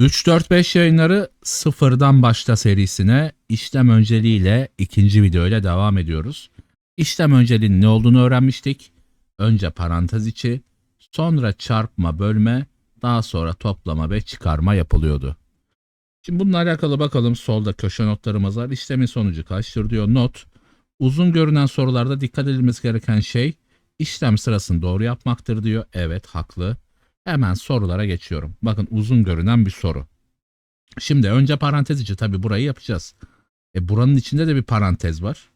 3-4-5 yayınları sıfırdan başla serisine işlem önceliğiyle ikinci video ile devam ediyoruz. İşlem önceliğinin ne olduğunu öğrenmiştik. Önce parantez içi, sonra çarpma, bölme, daha sonra toplama ve çıkarma yapılıyordu. Şimdi bununla alakalı bakalım solda köşe notlarımız var. İşlemin sonucu kaçtır diyor not. Uzun görünen sorularda dikkat edilmesi gereken şey işlem sırasını doğru yapmaktır diyor. Evet haklı. Hemen sorulara geçiyorum. Bakın uzun görünen bir soru. Şimdi önce parantez içi tabii burayı yapacağız. E buranın içinde de bir parantez var.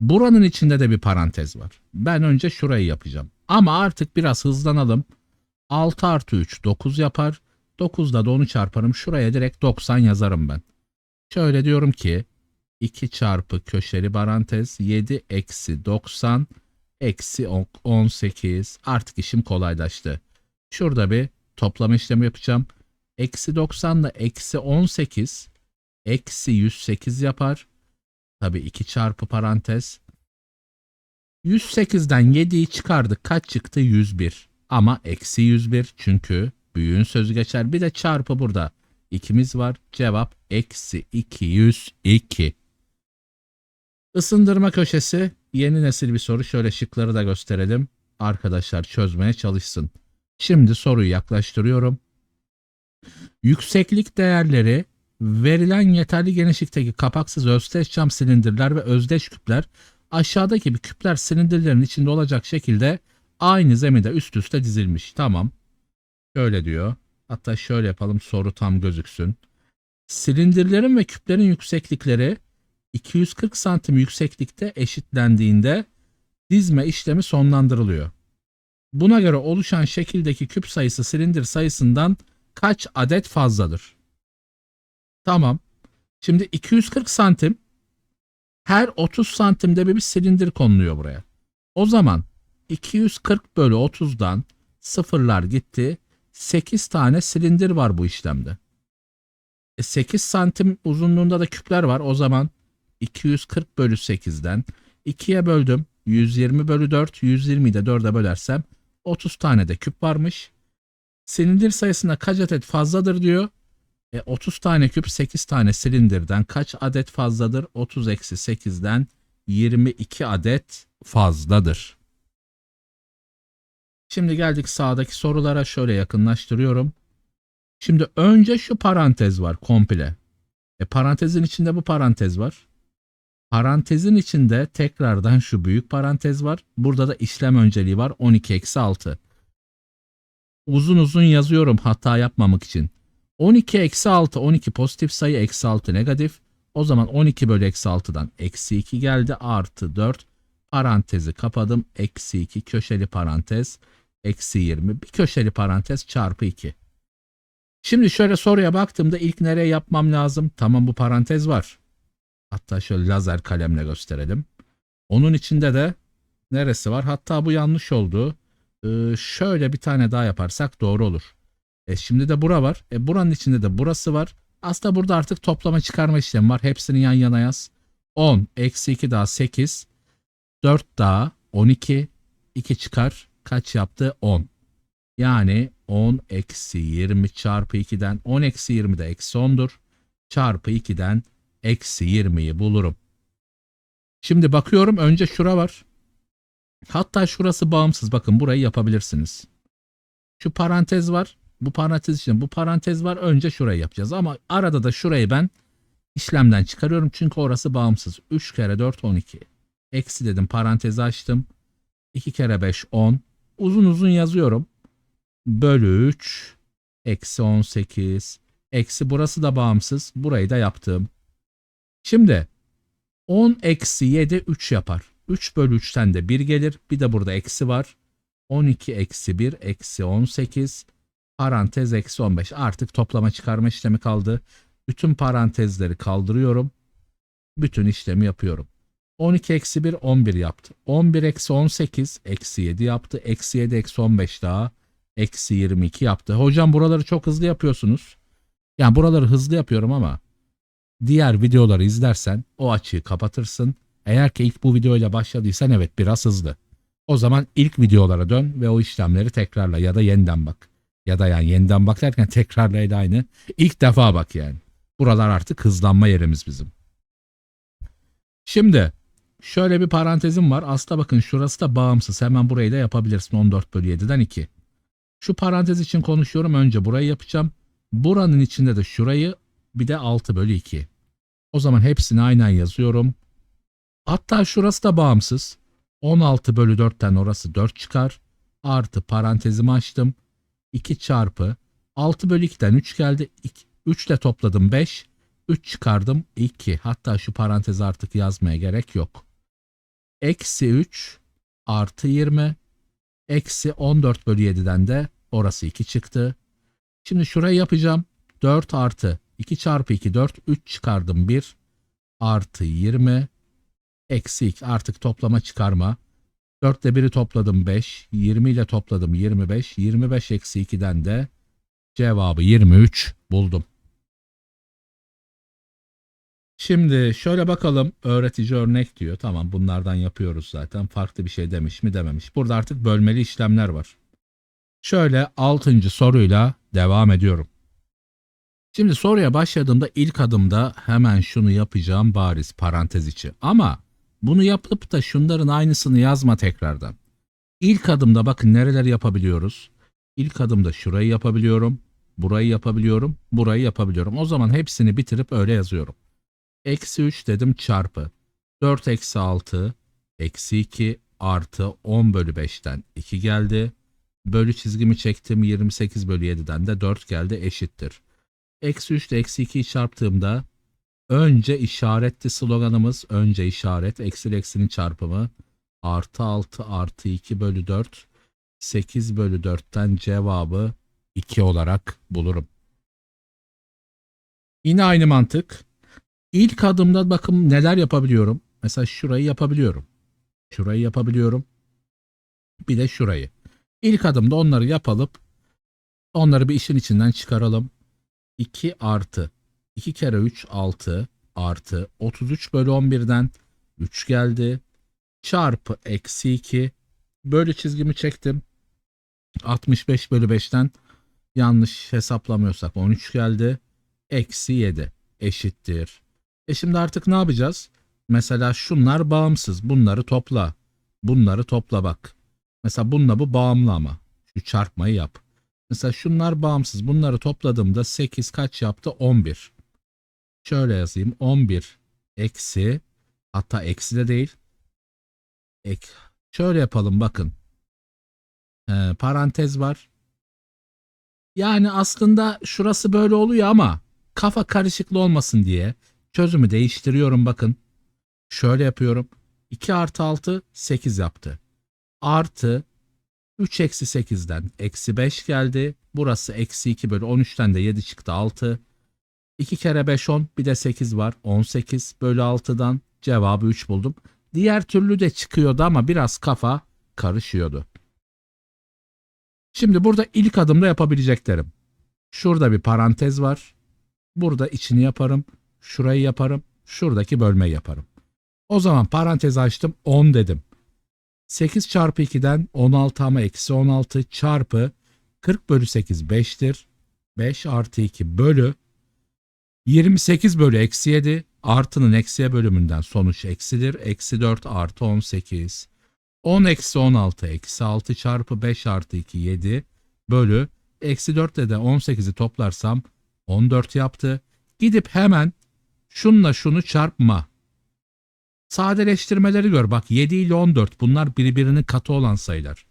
Buranın içinde de bir parantez var. Ben önce şurayı yapacağım. Ama artık biraz hızlanalım. 6 artı 3 9 yapar. 9'da da onu çarparım. Şuraya direkt 90 yazarım ben. Şöyle diyorum ki 2 çarpı köşeli parantez 7 eksi 90 eksi 18 artık işim kolaylaştı. Şurada bir toplama işlemi yapacağım. Eksi 90 ile eksi 18 eksi 108 yapar. Tabi 2 çarpı parantez. 108'den 7'yi çıkardık. Kaç çıktı? 101. Ama eksi 101 çünkü büyüğün sözü geçer. Bir de çarpı burada. İkimiz var. Cevap eksi 202. Isındırma köşesi yeni nesil bir soru. Şöyle şıkları da gösterelim. Arkadaşlar çözmeye çalışsın. Şimdi soruyu yaklaştırıyorum. Yükseklik değerleri verilen yeterli genişlikteki kapaksız özdeş cam silindirler ve özdeş küpler aşağıdaki gibi küpler silindirlerin içinde olacak şekilde aynı zeminde üst üste dizilmiş. Tamam. Şöyle diyor. Hatta şöyle yapalım soru tam gözüksün. Silindirlerin ve küplerin yükseklikleri 240 santim yükseklikte eşitlendiğinde dizme işlemi sonlandırılıyor. Buna göre oluşan şekildeki küp sayısı silindir sayısından kaç adet fazladır? Tamam. Şimdi 240 santim her 30 santimde bir, silindir konuluyor buraya. O zaman 240 bölü 30'dan sıfırlar gitti. 8 tane silindir var bu işlemde. E 8 santim uzunluğunda da küpler var. O zaman 240 bölü 8'den 2'ye böldüm. 120 bölü 4. 120'yi de 4'e bölersem 30 tane de küp varmış. Silindir sayısına kaç adet fazladır diyor. E, 30 tane küp 8 tane silindirden kaç adet fazladır? 30 eksi 8'den 22 adet fazladır. Şimdi geldik sağdaki sorulara şöyle yakınlaştırıyorum. Şimdi önce şu parantez var komple. E parantezin içinde bu parantez var. Parantezin içinde tekrardan şu büyük parantez var. Burada da işlem önceliği var 12 eksi 6. Uzun uzun yazıyorum hata yapmamak için. 12 eksi 6 12 pozitif sayı eksi 6 negatif. O zaman 12 bölü eksi 6'dan eksi 2 geldi artı 4 parantezi kapadım. Eksi 2 köşeli parantez eksi 20 bir köşeli parantez çarpı 2. Şimdi şöyle soruya baktığımda ilk nereye yapmam lazım? Tamam bu parantez var. Hatta şöyle lazer kalemle gösterelim. Onun içinde de neresi var? Hatta bu yanlış oldu. Ee, şöyle bir tane daha yaparsak doğru olur. E şimdi de bura var. E buranın içinde de burası var. Aslında burada artık toplama çıkarma işlemi var. Hepsini yan yana yaz. 10 eksi 2 daha 8. 4 daha 12. 2 çıkar. Kaç yaptı? 10. Yani 10 eksi 20 çarpı 2'den 10 eksi 20 de eksi 10'dur. Çarpı 2'den eksi 20'yi bulurum. Şimdi bakıyorum önce şura var. Hatta şurası bağımsız. Bakın burayı yapabilirsiniz. Şu parantez var. Bu parantez için bu parantez var. Önce şurayı yapacağız. Ama arada da şurayı ben işlemden çıkarıyorum. Çünkü orası bağımsız. 3 kere 4 12. Eksi dedim parantezi açtım. 2 kere 5 10. Uzun uzun yazıyorum. Bölü 3. Eksi 18. Eksi burası da bağımsız. Burayı da yaptım. Şimdi 10 eksi 7 3 yapar. 3 bölü 3'ten de 1 gelir. Bir de burada eksi var. 12 eksi 1 eksi 18 parantez eksi 15. Artık toplama çıkarma işlemi kaldı. Bütün parantezleri kaldırıyorum. Bütün işlemi yapıyorum. 12 eksi 1 11 yaptı. 11 eksi 18 eksi 7 yaptı. Eksi 7 eksi 15 daha eksi 22 yaptı. Hocam buraları çok hızlı yapıyorsunuz. Yani buraları hızlı yapıyorum ama diğer videoları izlersen o açığı kapatırsın. Eğer ki ilk bu videoyla başladıysan evet biraz hızlı. O zaman ilk videolara dön ve o işlemleri tekrarla ya da yeniden bak. Ya da yani yeniden bak derken tekrarlayla aynı. İlk defa bak yani. Buralar artık hızlanma yerimiz bizim. Şimdi şöyle bir parantezim var. Aslında bakın şurası da bağımsız. Hemen burayı da yapabilirsin. 14 bölü 7'den 2. Şu parantez için konuşuyorum. Önce burayı yapacağım. Buranın içinde de şurayı bir de 6 bölü 2. O zaman hepsini aynen yazıyorum. Hatta şurası da bağımsız. 16 bölü 4'ten orası 4 çıkar. Artı parantezimi açtım. 2 çarpı 6 bölü 2'den 3 geldi. 3 ile topladım 5. 3 çıkardım 2. Hatta şu parantezi artık yazmaya gerek yok. Eksi 3 artı 20. Eksi 14 bölü 7'den de orası 2 çıktı. Şimdi şurayı yapacağım. 4 artı 2 çarpı 2 4. 3 çıkardım 1. Artı 20. Eksi 2 artık toplama çıkarma. 4 ile 1'i topladım 5. 20 ile topladım 25. 25 eksi 2'den de cevabı 23 buldum. Şimdi şöyle bakalım öğretici örnek diyor. Tamam bunlardan yapıyoruz zaten. Farklı bir şey demiş mi dememiş. Burada artık bölmeli işlemler var. Şöyle 6. soruyla devam ediyorum. Şimdi soruya başladığımda ilk adımda hemen şunu yapacağım bariz parantez içi. Ama bunu yapıp da şunların aynısını yazma tekrardan. İlk adımda bakın nereler yapabiliyoruz. İlk adımda şurayı yapabiliyorum. Burayı yapabiliyorum. Burayı yapabiliyorum. O zaman hepsini bitirip öyle yazıyorum. Eksi 3 dedim çarpı. 4 eksi 6 eksi 2 artı 10 bölü 5'ten 2 geldi. Bölü çizgimi çektim 28 bölü 7'den de 4 geldi eşittir. Eksi 3 ile eksi 2'yi çarptığımda önce işaretli sloganımız önce işaret eksi eksinin çarpımı artı 6 artı 2 bölü 4 8 bölü 4'ten cevabı 2 olarak bulurum. Yine aynı mantık. İlk adımda bakın neler yapabiliyorum. Mesela şurayı yapabiliyorum. Şurayı yapabiliyorum. Bir de şurayı. İlk adımda onları yapalım. Onları bir işin içinden çıkaralım. 2 artı 2 kere 3 6 artı 33 bölü 11'den 3 geldi. Çarpı eksi 2 bölü çizgimi çektim. 65 bölü 5'ten yanlış hesaplamıyorsak 13 geldi. Eksi 7 eşittir. E şimdi artık ne yapacağız? Mesela şunlar bağımsız. Bunları topla. Bunları topla bak. Mesela bununla bu bağımlı ama. Şu çarpmayı yap. Mesela şunlar bağımsız. Bunları topladığımda 8 kaç yaptı? 11. Şöyle yazayım. 11 eksi hatta eksi de değil. Ek. Şöyle yapalım bakın. Ee, parantez var. Yani aslında şurası böyle oluyor ama kafa karışıklı olmasın diye çözümü değiştiriyorum bakın. Şöyle yapıyorum. 2 artı 6 8 yaptı. Artı 3 eksi 8'den eksi 5 geldi. Burası eksi 2 bölü 13'ten de 7 çıktı 6. 2 kere 5 10 bir de 8 var 18 bölü 6'dan cevabı 3 buldum. Diğer türlü de çıkıyordu ama biraz kafa karışıyordu. Şimdi burada ilk adımda yapabileceklerim. Şurada bir parantez var. Burada içini yaparım. Şurayı yaparım. Şuradaki bölmeyi yaparım. O zaman parantez açtım 10 dedim. 8 çarpı 2'den 16 ama eksi 16 çarpı 40 bölü 8 5'tir. 5 artı 2 bölü 28 bölü eksi 7 artının eksiye bölümünden sonuç eksidir. Eksi 4 artı 18. 10 eksi 16 eksi 6 çarpı 5 artı 2 7 bölü eksi 4 ile de 18'i toplarsam 14 yaptı. Gidip hemen şunla şunu çarpma. Sadeleştirmeleri gör. Bak 7 ile 14 bunlar birbirinin katı olan sayılar.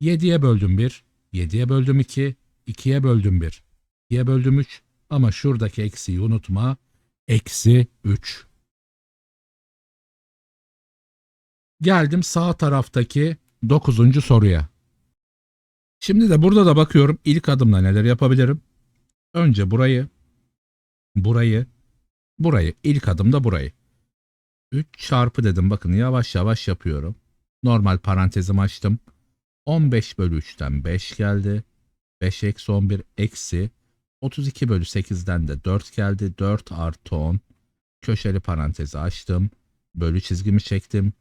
7'ye böldüm 1, 7'ye böldüm 2, 2'ye böldüm 1, 2'ye böldüm 3 ama şuradaki eksiği unutma. Eksi 3. Geldim sağ taraftaki 9. soruya. Şimdi de burada da bakıyorum ilk adımla neler yapabilirim. Önce burayı, burayı, burayı, ilk adımda burayı. 3 çarpı dedim bakın yavaş yavaş yapıyorum. Normal parantezimi açtım. 15 bölü 3'ten 5 geldi. 5 eksi 11 eksi 32 bölü 8'den de 4 geldi. 4 artı 10. Köşeli parantezi açtım. Bölü çizgimi çektim.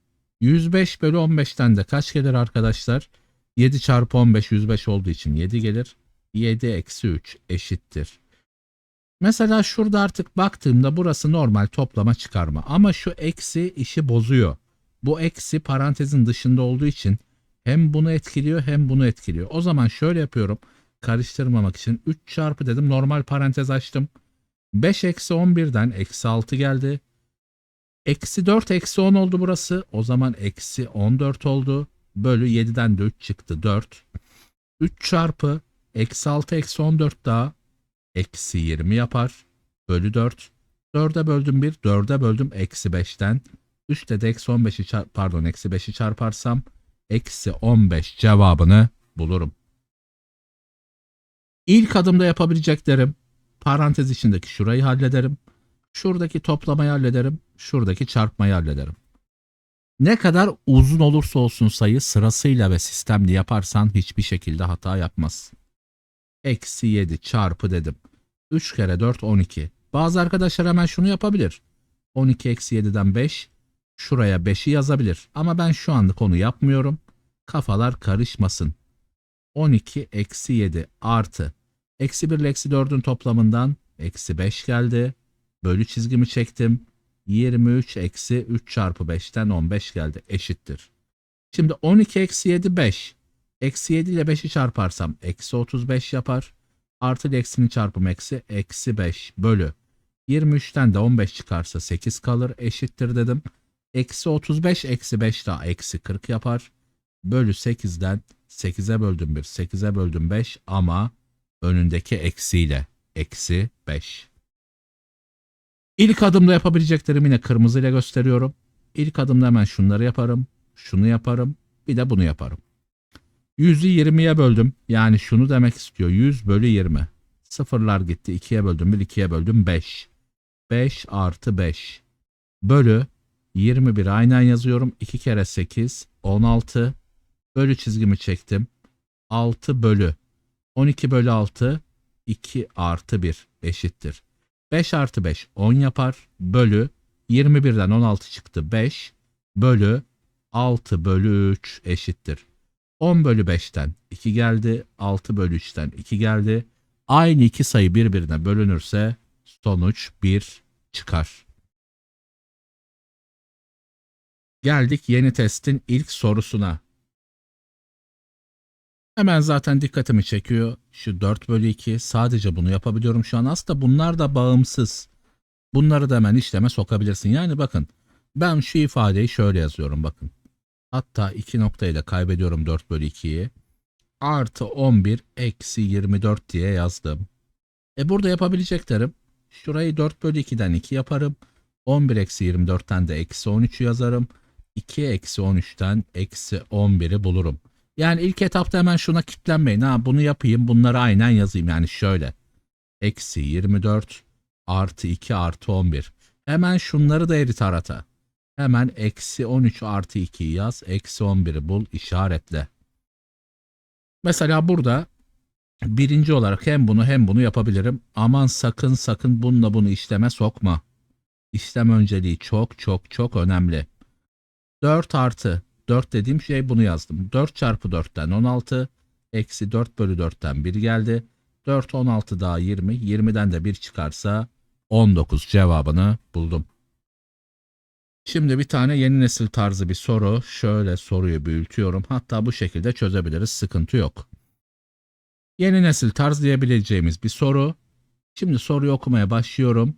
105 bölü 15'ten de kaç gelir arkadaşlar? 7 çarpı 15 105 olduğu için 7 gelir. 7 eksi 3 eşittir. Mesela şurada artık baktığımda burası normal toplama çıkarma. Ama şu eksi işi bozuyor. Bu eksi parantezin dışında olduğu için hem bunu etkiliyor hem bunu etkiliyor. O zaman şöyle yapıyorum. Karıştırmamak için 3 çarpı dedim. Normal parantez açtım. 5 eksi 11'den eksi 6 geldi. Eksi 4 eksi 10 oldu burası. O zaman eksi 14 oldu. Bölü 7'den de 3 çıktı 4. 3 çarpı eksi 6 eksi 14 daha eksi 20 yapar. Bölü 4. 4'e böldüm 1. 4'e böldüm eksi 5'ten. 3'te de eksi 15'i çarp, pardon eksi 5'i çarparsam eksi 15 cevabını bulurum. İlk adımda yapabileceklerim parantez içindeki şurayı hallederim. Şuradaki toplamayı hallederim. Şuradaki çarpmayı hallederim. Ne kadar uzun olursa olsun sayı sırasıyla ve sistemli yaparsan hiçbir şekilde hata yapmaz. Eksi 7 çarpı dedim. 3 kere 4 12. Bazı arkadaşlar hemen şunu yapabilir. 12 eksi 7'den 5. Şuraya 5'i yazabilir. Ama ben şu anlık onu yapmıyorum. Kafalar karışmasın. 12 eksi 7 artı. Eksi 1 ile eksi 4'ün toplamından eksi 5 geldi. Bölü çizgimi çektim. 23 eksi 3 çarpı 5'ten 15 geldi. Eşittir. Şimdi 12 eksi 7 5. Eksi 7 ile 5'i çarparsam eksi 35 yapar. Artı eksinin çarpımı eksi eksi 5 bölü. 23'ten de 15 çıkarsa 8 kalır. Eşittir dedim. Eksi 35 eksi 5 daha eksi 40 yapar. Bölü 8'den 8'e böldüm 1, 8'e böldüm 5 ama önündeki eksiyle eksi 5. İlk adımda yapabileceklerimi yine kırmızıyla gösteriyorum. İlk adımda hemen şunları yaparım, şunu yaparım, bir de bunu yaparım. 100'ü 20'ye böldüm. Yani şunu demek istiyor. 100 bölü 20. Sıfırlar gitti. 2'ye böldüm 1, 2'ye böldüm 5. 5 artı 5 bölü 21 aynen yazıyorum. 2 kere 8 16 bölü çizgimi çektim. 6 bölü 12 bölü 6 2 artı 1 eşittir. 5 artı 5 10 yapar. Bölü 21'den 16 çıktı 5 bölü 6 bölü 3 eşittir. 10 bölü 5'ten 2 geldi. 6 bölü 3'ten 2 geldi. Aynı iki sayı birbirine bölünürse sonuç 1 çıkar. Geldik yeni testin ilk sorusuna. Hemen zaten dikkatimi çekiyor. Şu 4 bölü 2 sadece bunu yapabiliyorum şu an. Aslında bunlar da bağımsız. Bunları da hemen işleme sokabilirsin. Yani bakın ben şu ifadeyi şöyle yazıyorum bakın. Hatta 2 noktayla kaybediyorum 4 bölü 2'yi. Artı 11 eksi 24 diye yazdım. E burada yapabileceklerim. Şurayı 4 bölü 2'den 2 yaparım. 11 eksi 24'ten de eksi 13'ü yazarım. 2 eksi 13'ten eksi 11'i bulurum. Yani ilk etapta hemen şuna kitlenmeyin. Ha bunu yapayım bunları aynen yazayım. Yani şöyle. Eksi 24 artı 2 artı 11. Hemen şunları da erit arata. Hemen eksi 13 artı 2'yi yaz. Eksi 11'i bul işaretle. Mesela burada birinci olarak hem bunu hem bunu yapabilirim. Aman sakın sakın bununla bunu işleme sokma. İşlem önceliği çok çok çok önemli. 4 artı 4 dediğim şey bunu yazdım. 4 çarpı 4'ten 16 eksi 4 bölü 4'ten 1 geldi. 4 16 daha 20 20'den de 1 çıkarsa 19 cevabını buldum. Şimdi bir tane yeni nesil tarzı bir soru. Şöyle soruyu büyütüyorum. Hatta bu şekilde çözebiliriz. Sıkıntı yok. Yeni nesil tarz diyebileceğimiz bir soru. Şimdi soruyu okumaya başlıyorum.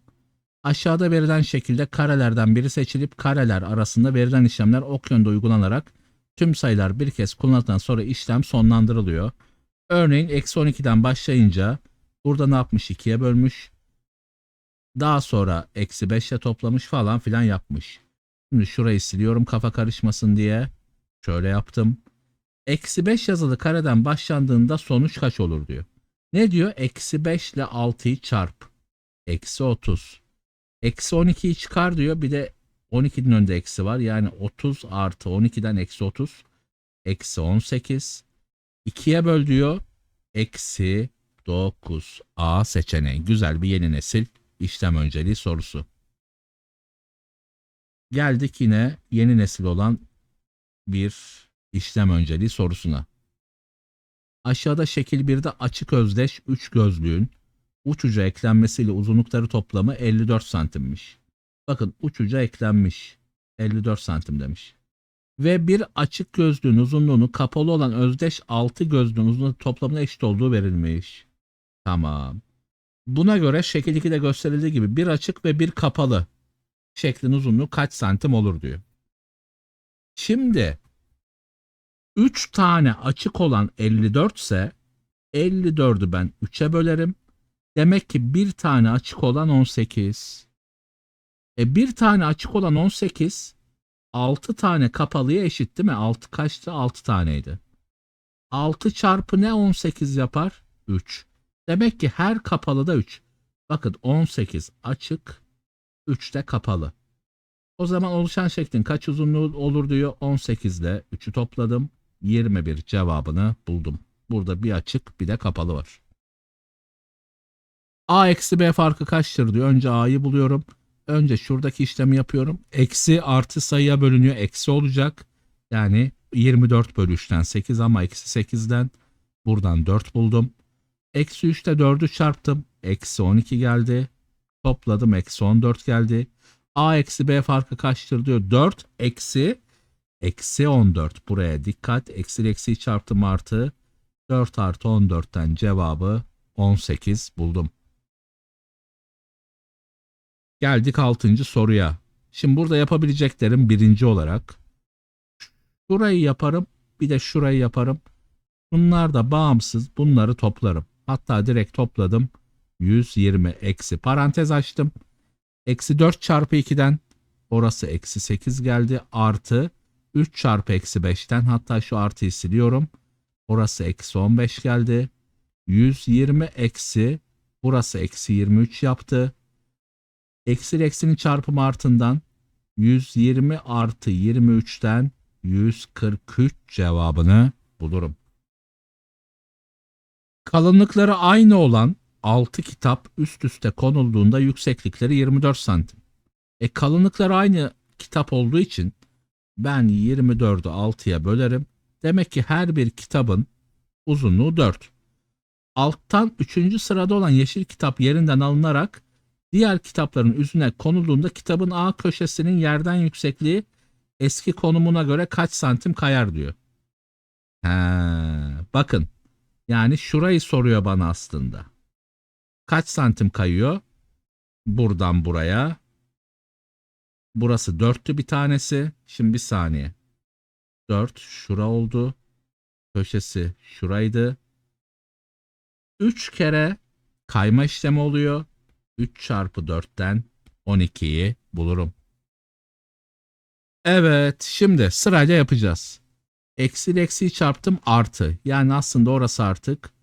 Aşağıda verilen şekilde karelerden biri seçilip kareler arasında verilen işlemler ok yönde uygulanarak tüm sayılar bir kez kullanıldıktan sonra işlem sonlandırılıyor. Örneğin eksi 12'den başlayınca burada ne yapmış 2'ye bölmüş. Daha sonra eksi 5 ile toplamış falan filan yapmış. Şimdi şurayı siliyorum kafa karışmasın diye. Şöyle yaptım. Eksi 5 yazılı kareden başlandığında sonuç kaç olur diyor. Ne diyor? Eksi 5 ile 6'yı çarp. Eksi 30. Eksi 12'yi çıkar diyor. Bir de 12'nin önünde eksi var. Yani 30 artı 12'den eksi 30. Eksi 18. 2'ye böl diyor. Eksi 9. A seçeneği. Güzel bir yeni nesil işlem önceliği sorusu. Geldik yine yeni nesil olan bir işlem önceliği sorusuna. Aşağıda şekil 1'de açık özdeş 3 gözlüğün uç uca eklenmesiyle uzunlukları toplamı 54 santimmiş. Bakın uç uca eklenmiş. 54 santim demiş. Ve bir açık gözlüğün uzunluğunu kapalı olan özdeş 6 gözlüğün uzunluğu toplamına eşit olduğu verilmiş. Tamam. Buna göre şekil 2'de gösterildiği gibi bir açık ve bir kapalı şeklin uzunluğu kaç santim olur diyor. Şimdi 3 tane açık olan 54 ise 54'ü ben 3'e bölerim. Demek ki bir tane açık olan 18. E bir tane açık olan 18 6 tane kapalıya eşit değil mi? 6 kaçtı? 6 taneydi. 6 çarpı ne 18 yapar? 3. Demek ki her kapalıda 3. Bakın 18 açık, 3 de kapalı. O zaman oluşan şeklin kaç uzunluğu olur diyor. 18 ile 3'ü topladım. 21 cevabını buldum. Burada bir açık bir de kapalı var. A eksi B farkı kaçtır diyor. Önce A'yı buluyorum. Önce şuradaki işlemi yapıyorum. Eksi artı sayıya bölünüyor. Eksi olacak. Yani 24 bölü 3'ten 8 ama eksi 8'den buradan 4 buldum. Eksi 3'te 4'ü çarptım. Eksi 12 geldi. Topladım. Eksi 14 geldi. A eksi B farkı kaçtır diyor. 4 eksi eksi 14. Buraya dikkat. Eksi eksiyi çarptım artı. 4 artı 14'ten cevabı 18 buldum. Geldik 6. soruya. Şimdi burada yapabileceklerim birinci olarak şurayı yaparım bir de şurayı yaparım. Bunlar da bağımsız bunları toplarım. Hatta direkt topladım. 120 eksi parantez açtım. Eksi 4 çarpı 2'den orası eksi 8 geldi. Artı 3 çarpı eksi 5'ten hatta şu artıyı siliyorum. Orası eksi 15 geldi. 120 eksi burası eksi 23 yaptı. Eksi eksinin çarpımı artından 120 artı 23'ten 143 cevabını bulurum. Kalınlıkları aynı olan 6 kitap üst üste konulduğunda yükseklikleri 24 santim. E kalınlıkları aynı kitap olduğu için ben 24'ü 6'ya bölerim. Demek ki her bir kitabın uzunluğu 4. Alttan 3. sırada olan yeşil kitap yerinden alınarak diğer kitapların üzerine konulduğunda kitabın A köşesinin yerden yüksekliği eski konumuna göre kaç santim kayar diyor. He, bakın yani şurayı soruyor bana aslında. Kaç santim kayıyor? Buradan buraya. Burası dörttü bir tanesi. Şimdi bir saniye. Dört şura oldu. Köşesi şuraydı. Üç kere kayma işlemi oluyor. 3 çarpı 4'ten 12'yi bulurum. Evet şimdi sırayla yapacağız. Eksi eksiyi çarptım artı. Yani aslında orası artık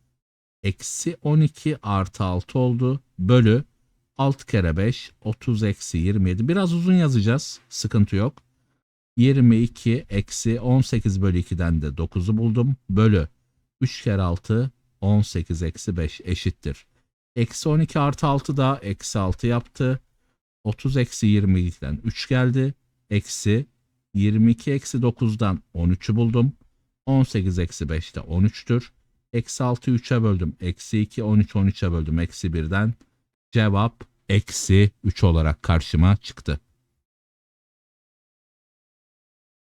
eksi 12 artı 6 oldu. Bölü 6 kere 5 30 eksi 27. Biraz uzun yazacağız. Sıkıntı yok. 22 eksi 18 bölü 2'den de 9'u buldum. Bölü 3 kere 6 18 eksi 5 eşittir. Eksi 12 artı 6 da eksi 6 yaptı. 30 eksi 22'den 3 geldi. Eksi 22 eksi 9'dan 13'ü buldum. 18 eksi 5 de 13'tür. Eksi 6'yı 3'e böldüm. Eksi 2, 13, 13'e böldüm. Eksi 1'den cevap eksi 3 olarak karşıma çıktı.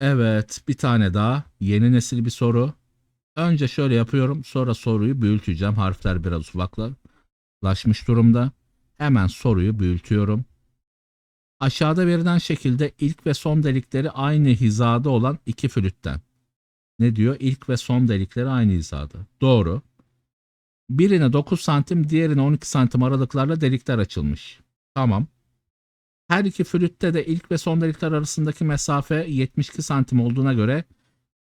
Evet bir tane daha yeni nesil bir soru. Önce şöyle yapıyorum sonra soruyu büyüteceğim. Harfler biraz ufaklaşmış durumda. Hemen soruyu büyütüyorum. Aşağıda verilen şekilde ilk ve son delikleri aynı hizada olan iki flütten. Ne diyor? İlk ve son delikleri aynı hizada. Doğru. Birine 9 santim, diğerine 12 santim aralıklarla delikler açılmış. Tamam. Her iki flütte de ilk ve son delikler arasındaki mesafe 72 santim olduğuna göre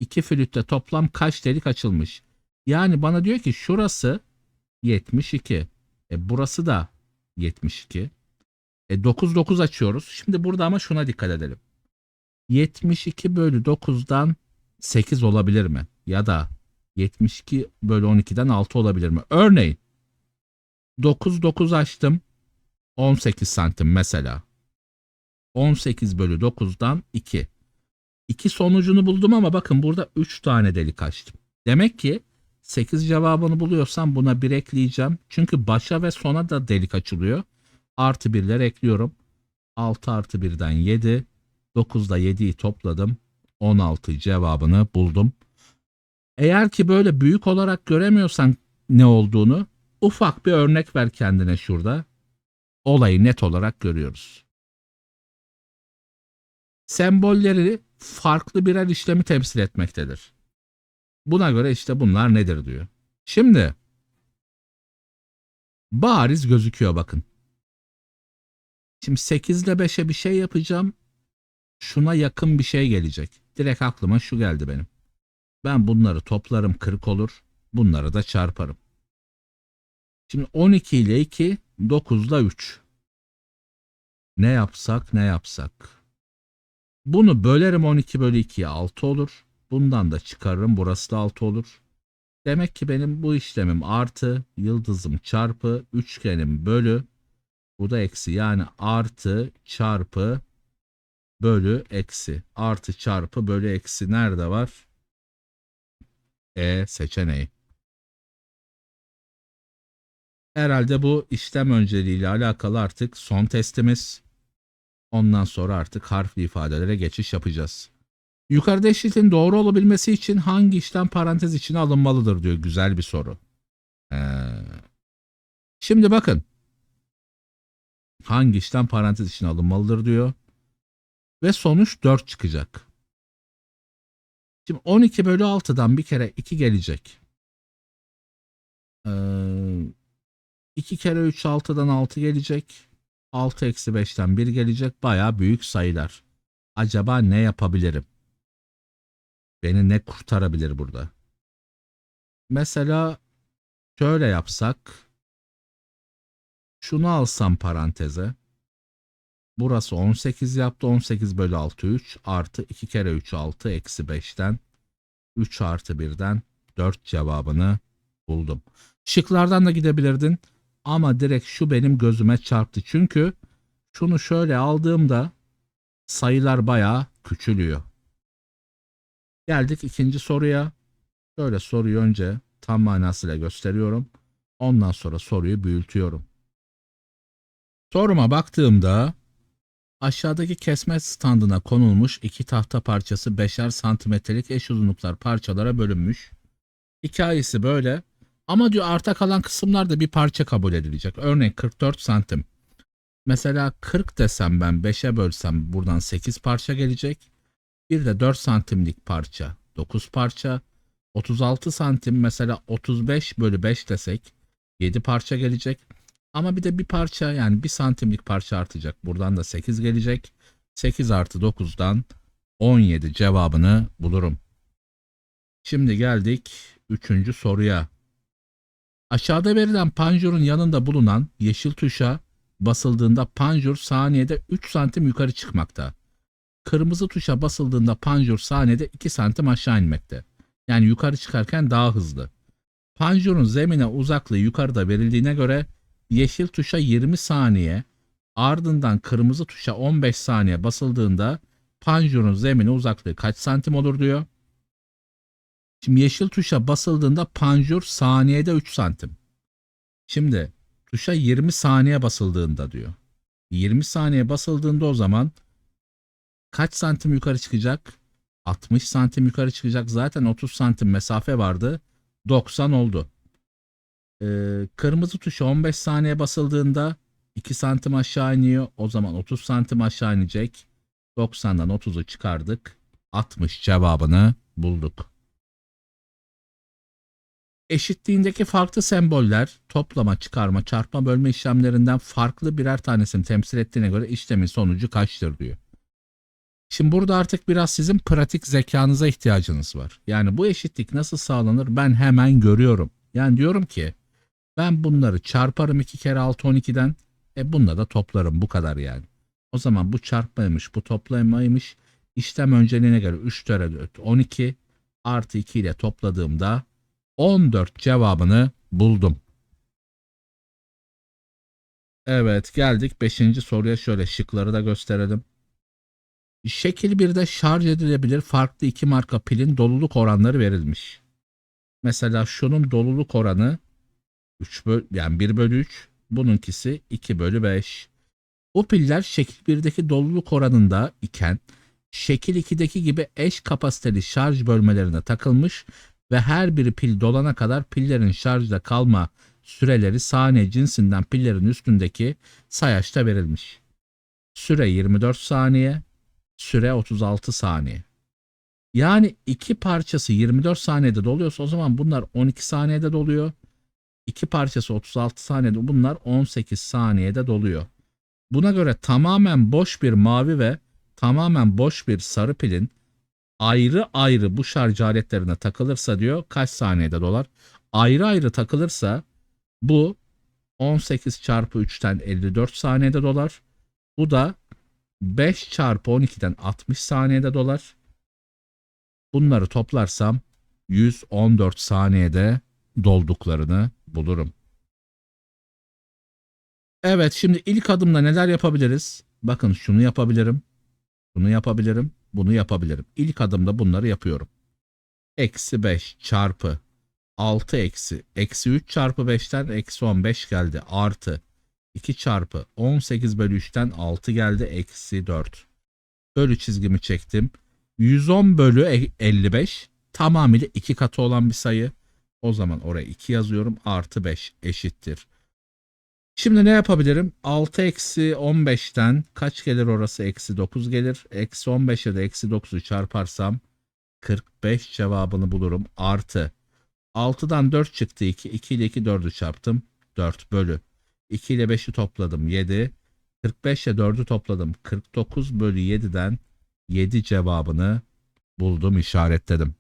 iki flütte toplam kaç delik açılmış? Yani bana diyor ki şurası 72. E burası da 72. E 9 9 açıyoruz. Şimdi burada ama şuna dikkat edelim. 72 bölü 9'dan 8 olabilir mi? Ya da 72 bölü 12'den 6 olabilir mi? Örneğin 9 9 açtım. 18 santim mesela. 18 bölü 9'dan 2. 2 sonucunu buldum ama bakın burada 3 tane delik açtım. Demek ki 8 cevabını buluyorsam buna 1 ekleyeceğim. Çünkü başa ve sona da delik açılıyor. Artı 1'ler ekliyorum. 6 artı 1'den 7. 9'da 7'yi topladım. 16 cevabını buldum. Eğer ki böyle büyük olarak göremiyorsan ne olduğunu ufak bir örnek ver kendine şurada. Olayı net olarak görüyoruz. Sembolleri farklı birer işlemi temsil etmektedir. Buna göre işte bunlar nedir diyor. Şimdi bariz gözüküyor bakın. Şimdi 8 ile 5'e bir şey yapacağım. Şuna yakın bir şey gelecek. Direkt aklıma şu geldi benim. Ben bunları toplarım 40 olur. Bunları da çarparım. Şimdi 12 ile 2, 9 ile 3. Ne yapsak ne yapsak. Bunu bölerim 12 bölü 2'ye 6 olur. Bundan da çıkarırım burası da 6 olur. Demek ki benim bu işlemim artı, yıldızım çarpı, üçgenim bölü. Bu da eksi yani artı çarpı bölü eksi. Artı çarpı bölü eksi nerede var? E seçeneği. Herhalde bu işlem önceliğiyle alakalı artık son testimiz. Ondan sonra artık harfli ifadelere geçiş yapacağız. Yukarıda eşitin doğru olabilmesi için hangi işlem parantez içine alınmalıdır diyor. Güzel bir soru. Ee, şimdi bakın. Hangi işlem parantez içine alınmalıdır diyor. Ve sonuç 4 çıkacak. Şimdi 12 bölü 6'dan bir kere 2 gelecek. Ee, 2 kere 3 6'dan 6 gelecek. 6 eksi 5'ten 1 gelecek. Baya büyük sayılar. Acaba ne yapabilirim? Beni ne kurtarabilir burada? Mesela şöyle yapsak. Şunu alsam paranteze. Burası 18 yaptı. 18 bölü 6 3 artı 2 kere 3 6 eksi 5'ten 3 artı 1'den 4 cevabını buldum. Şıklardan da gidebilirdin ama direkt şu benim gözüme çarptı. Çünkü şunu şöyle aldığımda sayılar bayağı küçülüyor. Geldik ikinci soruya. Şöyle soruyu önce tam manasıyla gösteriyorum. Ondan sonra soruyu büyütüyorum. Soruma baktığımda aşağıdaki kesme standına konulmuş iki tahta parçası 5'er santimetrelik eş uzunluklar parçalara bölünmüş. Hikayesi böyle. Ama diyor arta kalan kısımlarda bir parça kabul edilecek. Örneğin 44 santim. Mesela 40 desem ben 5'e bölsem buradan 8 parça gelecek. Bir de 4 santimlik parça 9 parça. 36 santim mesela 35 bölü 5 desek 7 parça gelecek. Ama bir de bir parça yani 1 santimlik parça artacak. Buradan da 8 gelecek. 8 artı 9'dan 17 cevabını bulurum. Şimdi geldik 3. soruya. Aşağıda verilen panjurun yanında bulunan yeşil tuşa basıldığında panjur saniyede 3 santim yukarı çıkmakta. Kırmızı tuşa basıldığında panjur saniyede 2 santim aşağı inmekte. Yani yukarı çıkarken daha hızlı. Panjurun zemine uzaklığı yukarıda verildiğine göre yeşil tuşa 20 saniye ardından kırmızı tuşa 15 saniye basıldığında panjurun zemine uzaklığı kaç santim olur diyor. Şimdi yeşil tuşa basıldığında panjur saniyede 3 santim. Şimdi tuşa 20 saniye basıldığında diyor. 20 saniye basıldığında o zaman kaç santim yukarı çıkacak? 60 santim yukarı çıkacak. Zaten 30 santim mesafe vardı. 90 oldu. Ee, kırmızı tuşa 15 saniye basıldığında 2 santim aşağı iniyor. O zaman 30 santim aşağı inecek. 90'dan 30'u çıkardık. 60 cevabını bulduk. Eşitliğindeki farklı semboller toplama, çıkarma, çarpma, bölme işlemlerinden farklı birer tanesini temsil ettiğine göre işlemin sonucu kaçtır diyor. Şimdi burada artık biraz sizin pratik zekanıza ihtiyacınız var. Yani bu eşitlik nasıl sağlanır ben hemen görüyorum. Yani diyorum ki ben bunları çarparım 2 kere 6 12'den e bununla da toplarım bu kadar yani. O zaman bu çarpmaymış bu toplamaymış. İşlem önceliğine göre 3 kere 4 12 artı 2 ile topladığımda 14 cevabını buldum. Evet geldik 5. soruya şöyle şıkları da gösterelim. Şekil 1'de şarj edilebilir farklı iki marka pilin doluluk oranları verilmiş. Mesela şunun doluluk oranı 3 bölü, yani 1 bölü 3. Bununkisi 2 bölü 5. Bu piller şekil 1'deki doluluk oranında iken şekil 2'deki gibi eş kapasiteli şarj bölmelerine takılmış ve her biri pil dolana kadar pillerin şarjda kalma süreleri saniye cinsinden pillerin üstündeki sayaçta verilmiş. Süre 24 saniye, süre 36 saniye. Yani iki parçası 24 saniyede doluyorsa o zaman bunlar 12 saniyede doluyor. İki parçası 36 saniyede bunlar 18 saniyede doluyor. Buna göre tamamen boş bir mavi ve tamamen boş bir sarı pilin ayrı ayrı bu şarj aletlerine takılırsa diyor kaç saniyede dolar. Ayrı ayrı takılırsa bu 18 çarpı 3'ten 54 saniyede dolar. Bu da 5 çarpı 12'den 60 saniyede dolar. Bunları toplarsam 114 saniyede dolduklarını bulurum. Evet şimdi ilk adımda neler yapabiliriz? Bakın şunu yapabilirim. Bunu yapabilirim. Bunu yapabilirim. İlk adımda bunları yapıyorum. Eksi 5 çarpı 6 eksi. Eksi 3 çarpı 5'ten eksi 15 geldi. Artı 2 çarpı 18 bölü 3'ten 6 geldi. Eksi 4. Bölü çizgimi çektim. 110 bölü 55 tamamıyla 2 katı olan bir sayı. O zaman oraya 2 yazıyorum. Artı 5 eşittir. Şimdi ne yapabilirim? 6 eksi 15'ten kaç gelir orası? Eksi 9 gelir. Eksi 15'e de eksi 9'u çarparsam 45 cevabını bulurum. Artı 6'dan 4 çıktı 2. 2 ile 2 4'ü çarptım. 4 bölü. 2 ile 5'i topladım 7. 45 ile 4'ü topladım. 49 bölü 7'den 7 cevabını buldum işaretledim.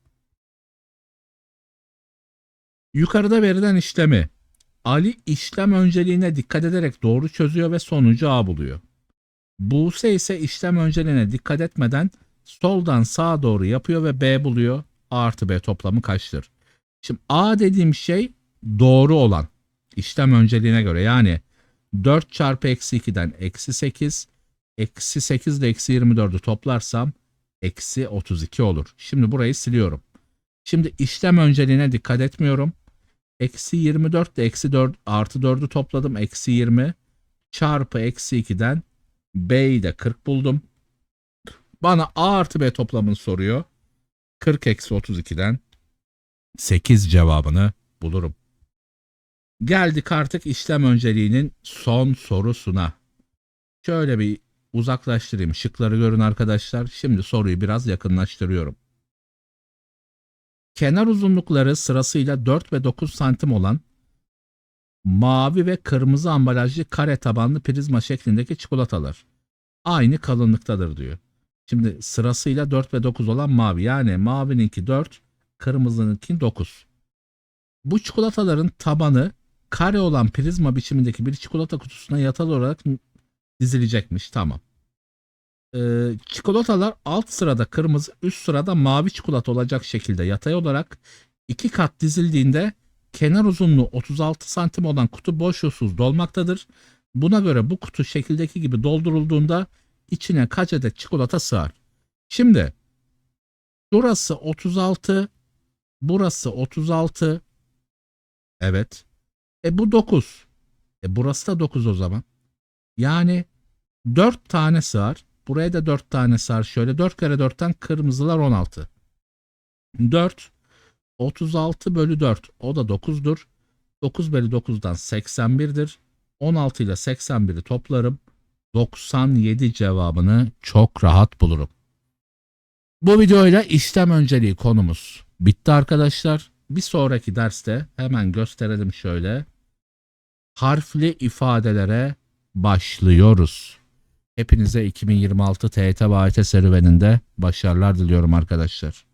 Yukarıda verilen işlemi Ali işlem önceliğine dikkat ederek doğru çözüyor ve sonucu A buluyor. Buse ise işlem önceliğine dikkat etmeden soldan sağa doğru yapıyor ve B buluyor. A artı B toplamı kaçtır? Şimdi A dediğim şey doğru olan işlem önceliğine göre yani 4 çarpı eksi 2'den eksi 8 eksi 8 ile eksi 24'ü toplarsam eksi 32 olur. Şimdi burayı siliyorum. Şimdi işlem önceliğine dikkat etmiyorum. Eksi 24 ile eksi 4 artı 4'ü topladım. Eksi 20 çarpı eksi 2'den B'yi de 40 buldum. Bana A artı B toplamını soruyor. 40 eksi 32'den 8 cevabını bulurum. Geldik artık işlem önceliğinin son sorusuna. Şöyle bir uzaklaştırayım. Şıkları görün arkadaşlar. Şimdi soruyu biraz yakınlaştırıyorum. Kenar uzunlukları sırasıyla 4 ve 9 santim olan mavi ve kırmızı ambalajlı kare tabanlı prizma şeklindeki çikolatalar aynı kalınlıktadır diyor. Şimdi sırasıyla 4 ve 9 olan mavi yani mavininki 4, kırmızınınki 9. Bu çikolataların tabanı kare olan prizma biçimindeki bir çikolata kutusuna yatay olarak dizilecekmiş. Tamam. Ee, çikolatalar alt sırada kırmızı, üst sırada mavi çikolata olacak şekilde yatay olarak iki kat dizildiğinde kenar uzunluğu 36 santim olan kutu boşluksuz dolmaktadır. Buna göre bu kutu şekildeki gibi doldurulduğunda içine kaç adet çikolata sığar? Şimdi burası 36, burası 36. Evet. E bu 9. E burası da 9 o zaman. Yani 4 tane sığar. Buraya da 4 tane sığar. Şöyle 4 kere 4'ten kırmızılar 16. 4 36 bölü 4 o da 9'dur. 9 bölü 9'dan 81'dir. 16 ile 81'i toplarım. 97 cevabını çok rahat bulurum. Bu videoyla işlem önceliği konumuz bitti arkadaşlar. Bir sonraki derste hemen gösterelim şöyle. Harfli ifadelere başlıyoruz. Hepinize 2026 TYT ve serüveninde başarılar diliyorum arkadaşlar.